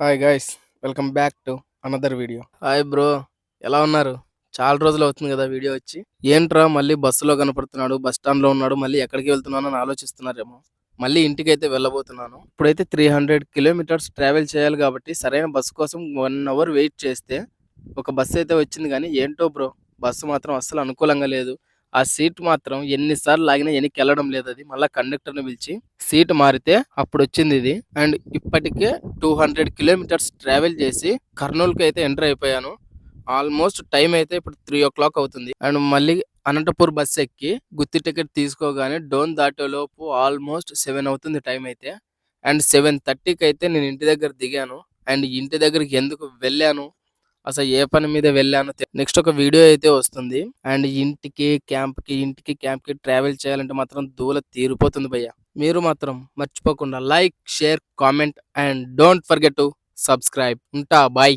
Hi guys welcome back to another video hi bro ఎలా ఉన్నారు? చాలా రోజులు అవుతుంది కదా వీడియో వచ్చి. ఏంట్రా మళ్ళీ బస్సులో కనపడుతున్నాడు బస్ స్టాండ్లో ఉన్నాడు మళ్ళీ ఎక్కడికి వెళ్తున్నాను అని ఆలోచిస్తున్నారేమో. మళ్ళీ ఇంటికి అయితే వెళ్ళబోతున్నాను. ఇప్పుడైతే త్రీ హండ్రెడ్ కిలోమీటర్స్ ట్రావెల్ చేయాలి కాబట్టి సరైన బస్సు కోసం వన్ అవర్ వెయిట్ చేస్తే ఒక బస్సు అయితే వచ్చింది కానీ ఏంటో బ్రో బస్సు మాత్రం అస్సలు అనుకూలంగా లేదు. ఆ సీట్ మాత్రం ఎన్నిసార్లు లాగినా వెనక్కి వెళ్ళడం లేదు అది మళ్ళీ కండక్టర్ని పిలిచి సీట్ మారితే అప్పుడు వచ్చింది ఇది. అండ్ ఇప్పటికే టూ హండ్రెడ్ కిలోమీటర్స్ ట్రావెల్ చేసి కర్నూలుకి అయితే ఎంటర్ అయిపోయాను. ఆల్మోస్ట్ టైం అయితే ఇప్పుడు త్రీ ఓ క్లాక్ అవుతుంది. అండ్ మళ్ళీ అనంతపూర్ బస్ ఎక్కి గుత్తి టికెట్ తీసుకోగానే డోన్ దాటేలోపు ఆల్మోస్ట్ సెవెన్ అవుతుంది టైం అయితే. అండ్ సెవెన్ థర్టీకి అయితే నేను ఇంటి దగ్గర దిగాను. అండ్ ఇంటి దగ్గరికి ఎందుకు వెళ్ళాను? అసలు ఏ పని మీద వెళ్ళాను నెక్స్ట్ ఒక వీడియో అయితే వస్తుంది. అండ్ ఇంటికి క్యాంప్కి ఇంటికి క్యాంప్కి ట్రావెల్ చేయాలంటే మాత్రం దూల తీరిపోతుంది భయ్య. మీరు మాత్రం మర్చిపోకుండా like share comment and don't forget to subscribe. ఉంటా బాయ్.